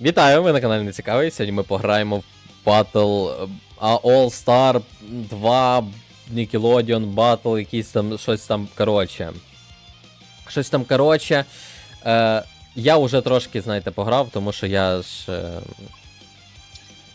Вітаю, ви на каналі не цікавий. Сьогодні ми пограємо в Battle All Star 2 Nickelodeon Battle, якийсь там щось там коротше. Щось там коротше. Е, я вже трошки, знаєте, пограв, тому що я ж е,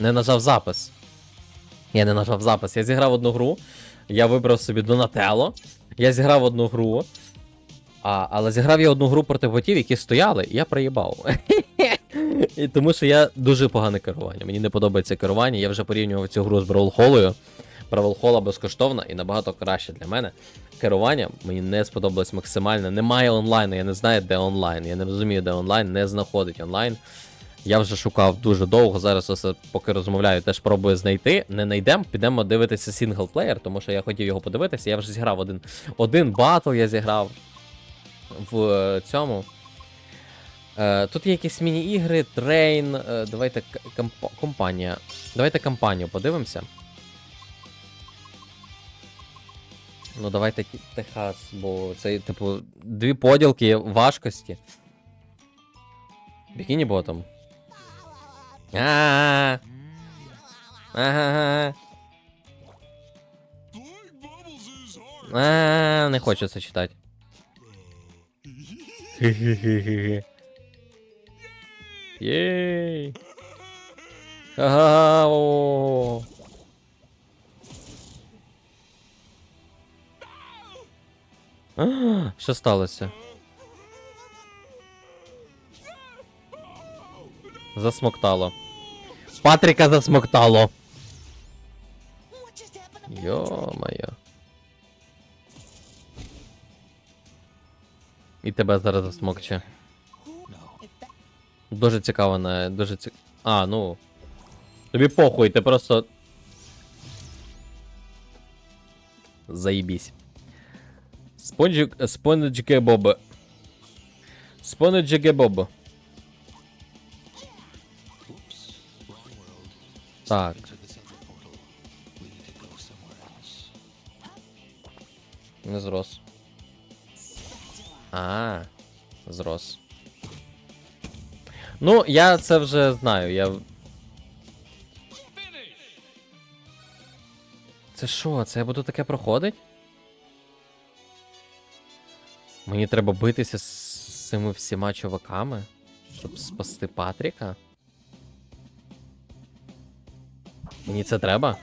не нажав запис. Я не нажав запис. Я зіграв одну гру. Я вибрав собі Донателло. Я зіграв одну гру. А, але зіграв я одну гру проти ботів, які стояли, і я проїбав. І тому що я дуже погане керування. Мені не подобається керування. Я вже порівнював цю гру з Бравлхолою. Бравлхола безкоштовна і набагато краще для мене. Керування мені не сподобалось максимально. Немає онлайну, я не знаю, де онлайн. Я не розумію, де онлайн, не знаходить онлайн. Я вже шукав дуже довго. Зараз ось, поки розмовляю, теж пробую знайти. Не знайдемо, підемо дивитися синглплеєр, тому що я хотів його подивитися. Я вже зіграв один, один батл, я зіграв в е, цьому. Е, тут є якісь міні-ігри, трейн. Е, давайте к- комп- компанія. Давайте кампанію подивимося. Ну, давайте Техас, бо це, типу, дві поділки важкості. Бікіні ботом. А. Ага. А, не хочу це читати. Хе-хе-хе-хе. Єй. Ага. Що сталося? Засмоктало. Патріка засмоктало. Йо-моє. І тебе зараз засмокче. Дуже цікаво на. Дуже цік... А, ну. Тобі похуй, ти просто. Заїбісь. Спонжик. Спонжике Боб. Спонжике Боб. Так. Не зрос. А, зрос. Ну, я це вже знаю, я. Це що? Це я буду таке проходить? Мені треба битися з цими всіма чуваками, щоб спасти Патріка? Мені це треба?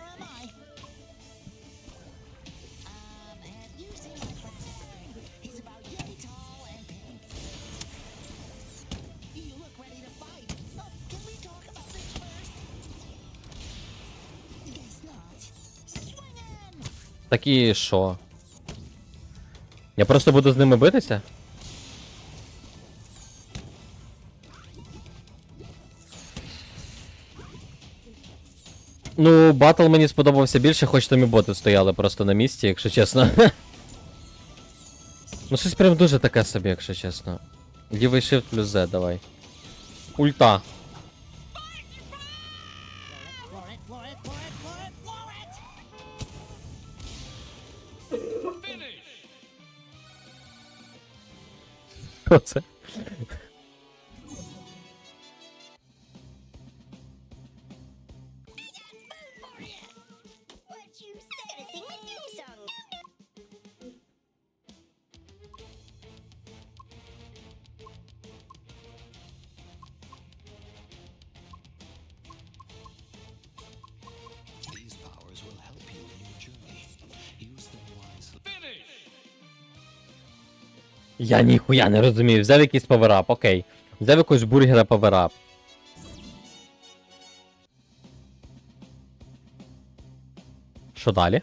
Так і що? Я просто буду з ними битися? Ну, батл мені сподобався більше, хоч там і боти стояли просто на місці, якщо чесно. ну, щось прям дуже таке собі, якщо чесно. Лівий shift плюс Z, давай. Ульта. Що це? Я ніхуя не розумію. Взяв якийсь паверап, окей. Взяв якогось бургера паверап. Що далі?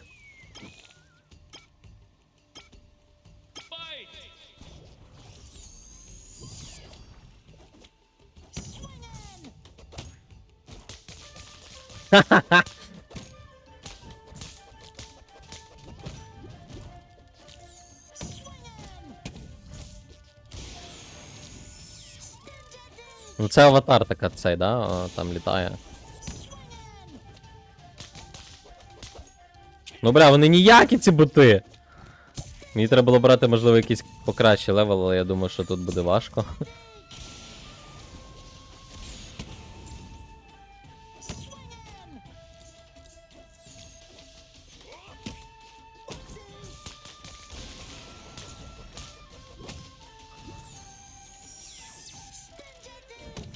Ну це аватар така цей, да? Там літає. Ну бля, вони ніякі ці боти. Мені треба було брати, можливо, якийсь покращий левел, але я думаю, що тут буде важко.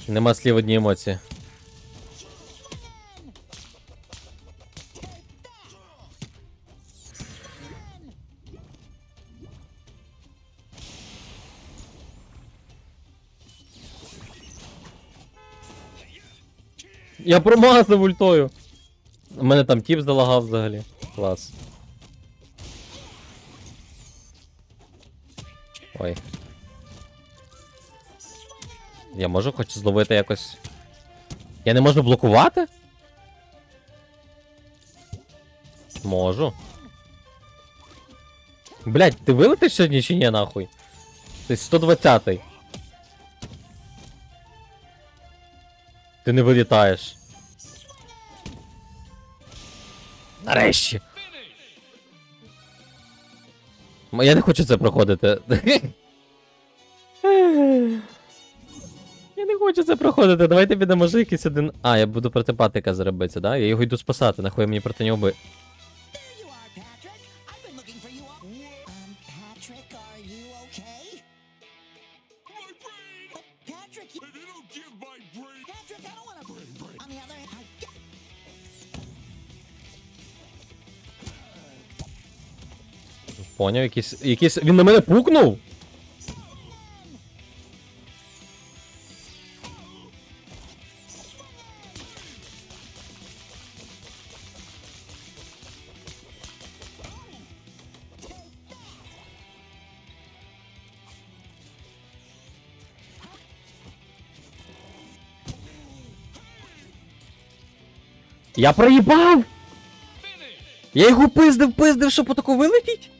Нема слів одні емоції. Я промазав ультою. У мене там тіп залагав взагалі. Клас. Ой. Я можу хоч зловити якось. Я не можу блокувати? Можу. Блять, ти вилетиш сьогодні чи ні, нахуй? Ти 120-й. Ти не вилітаєш. Нарешті. Я не хочу це проходити. Не хочу це проходити. Давайте підемо може якийсь один. А, я буду проти патика заробити, да? Я його йду спасати, нахуй мені проти нього би. There you are, Patrick. I've been looking Я проїбав! Я його пиздив, пиздив, щоб отако вилетіть?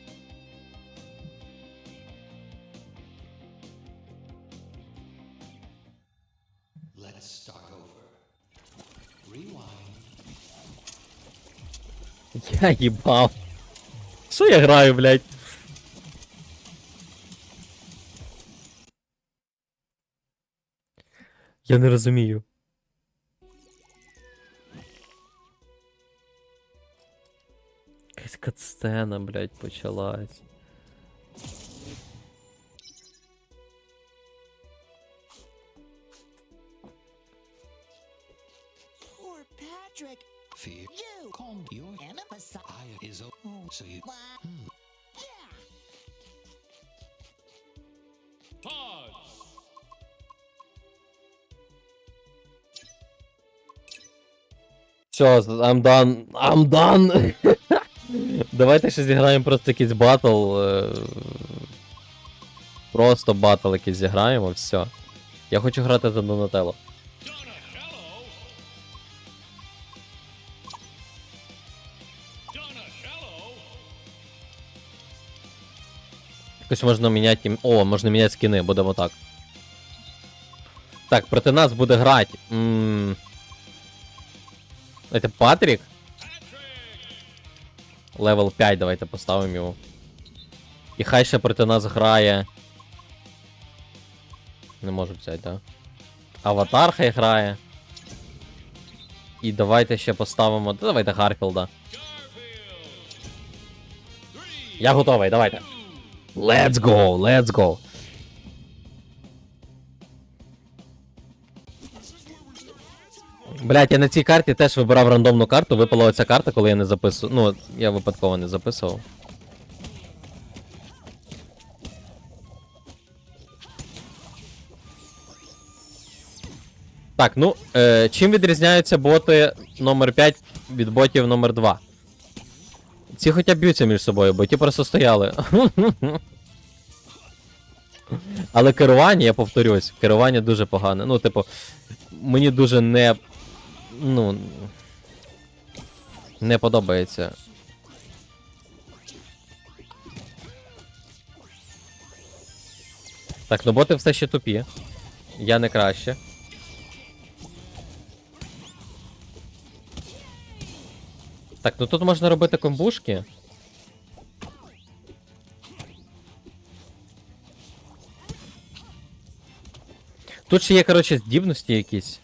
Я їбав. Що я граю, блядь? Я не розумію. Блядь, почалась. Fear. You. Calm your eye is open. So you. What? Hmm. Yeah. Все, I'm done. I'm done. Давайте ще зіграємо просто якийсь батл. е, Просто батл якийсь зіграємо, все. Я хочу грати за Донателло. Якось можна міняти. О, можна міняти скини, будемо так. Так, проти нас буде грати. Это Патрік? Левел 5, давайте поставимо його. І хай ще проти нас грає. Не можу взяти, да? Аватар хай грає. І давайте ще поставимо. Да, давайте Гарфілда. Я готовий, давайте. Let's go, let's go. Блять, я на цій карті теж вибирав рандомну карту, випала оця карта, коли я не записував. Ну, я випадково не записував. Так, ну, е, чим відрізняються боти номер 5 від ботів номер 2? Ці хоча б'ються між собою, бо ті просто стояли. Але керування, я повторюсь, керування дуже погане. Ну, типу, мені дуже не. Ну. Не подобається. Так, ну боти все ще тупі. Я не краще. Так, ну тут можна робити комбушки. Тут ще є, коротше, здібності якісь.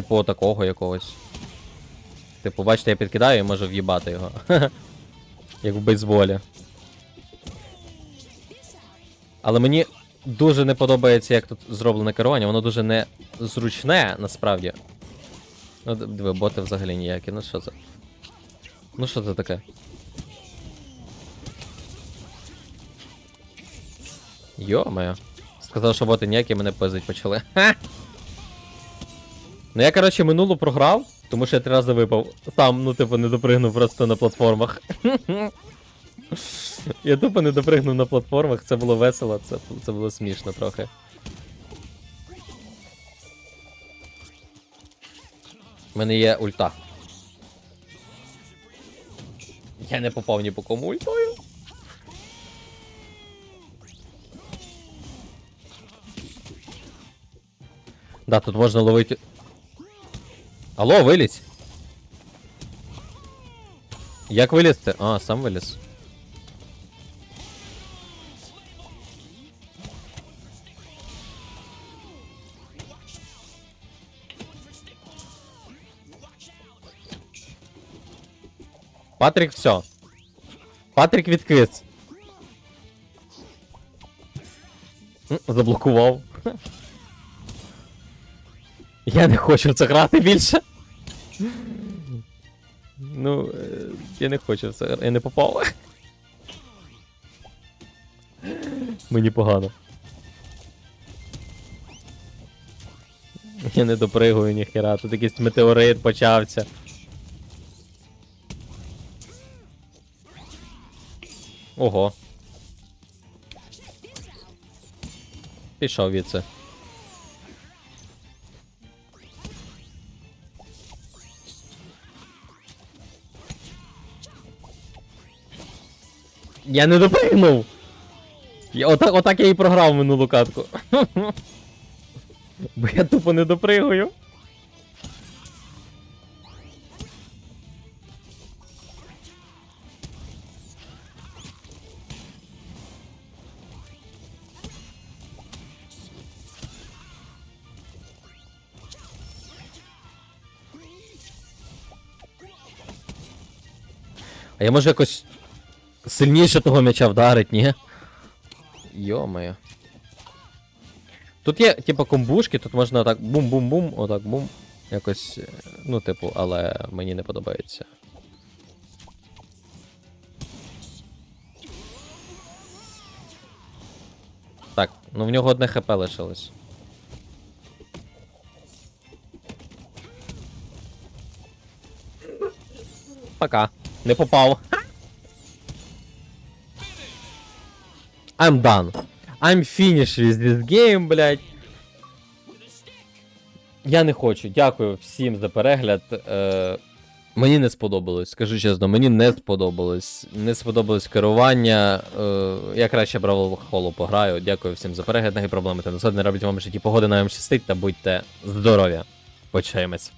Типу такого якогось. Типу, бачите, я підкидаю і можу в'їбати його. Як в бейсболі. Але мені дуже не подобається, як тут зроблене керування, воно дуже незручне, насправді. Ну, диви, боти взагалі ніякі, ну що це? Ну що це таке? Йо-моє. Сказав, що боти ніякі мене пиздить почали. Ха! Ну я, коротше, минулу програв, тому що я три рази випав. Сам, ну, типу, не допригнув просто на платформах. Я тупо не допригнув на платформах, це було весело, це, це було смішно трохи. У мене є ульта. Я не попав ні по кому ультою. Да, тут можна ловити. Алло, вилізь. Як вилізти? А, сам виліз. Патрік, все. Патрік відкис. Заблокував. Я не хочу це грати більше. Ну, е, я не хочу це грати. Я не попав. Мені погано. Я не допригую ніхера, тут якийсь метеорит почався. Ого. Пішов від це. Я не допригнув! Я, отак, отак я і програв минулу катку. Бо я тупо не допригую. А я можу якось сильніше того м'яча вдарить, ні? Йо-моє. Тут є, типу, комбушки, тут можна так бум-бум-бум, отак бум. Якось, е, ну, типу, але мені не подобається. Так, ну в нього одне хп лишилось. Пока. Не попав. I'm done. I'm finished with this game, блядь. Я не хочу. Дякую всім за перегляд. Е, мені не сподобалось, скажу чесно, мені не сподобалось. Не сподобалось керування. Е, я краще Бравл Холу пограю. Дякую всім за перегляд. Нагі проблеми та насад не робіть вам житті погоди, нам щастить та будьте здорові. Почаємось.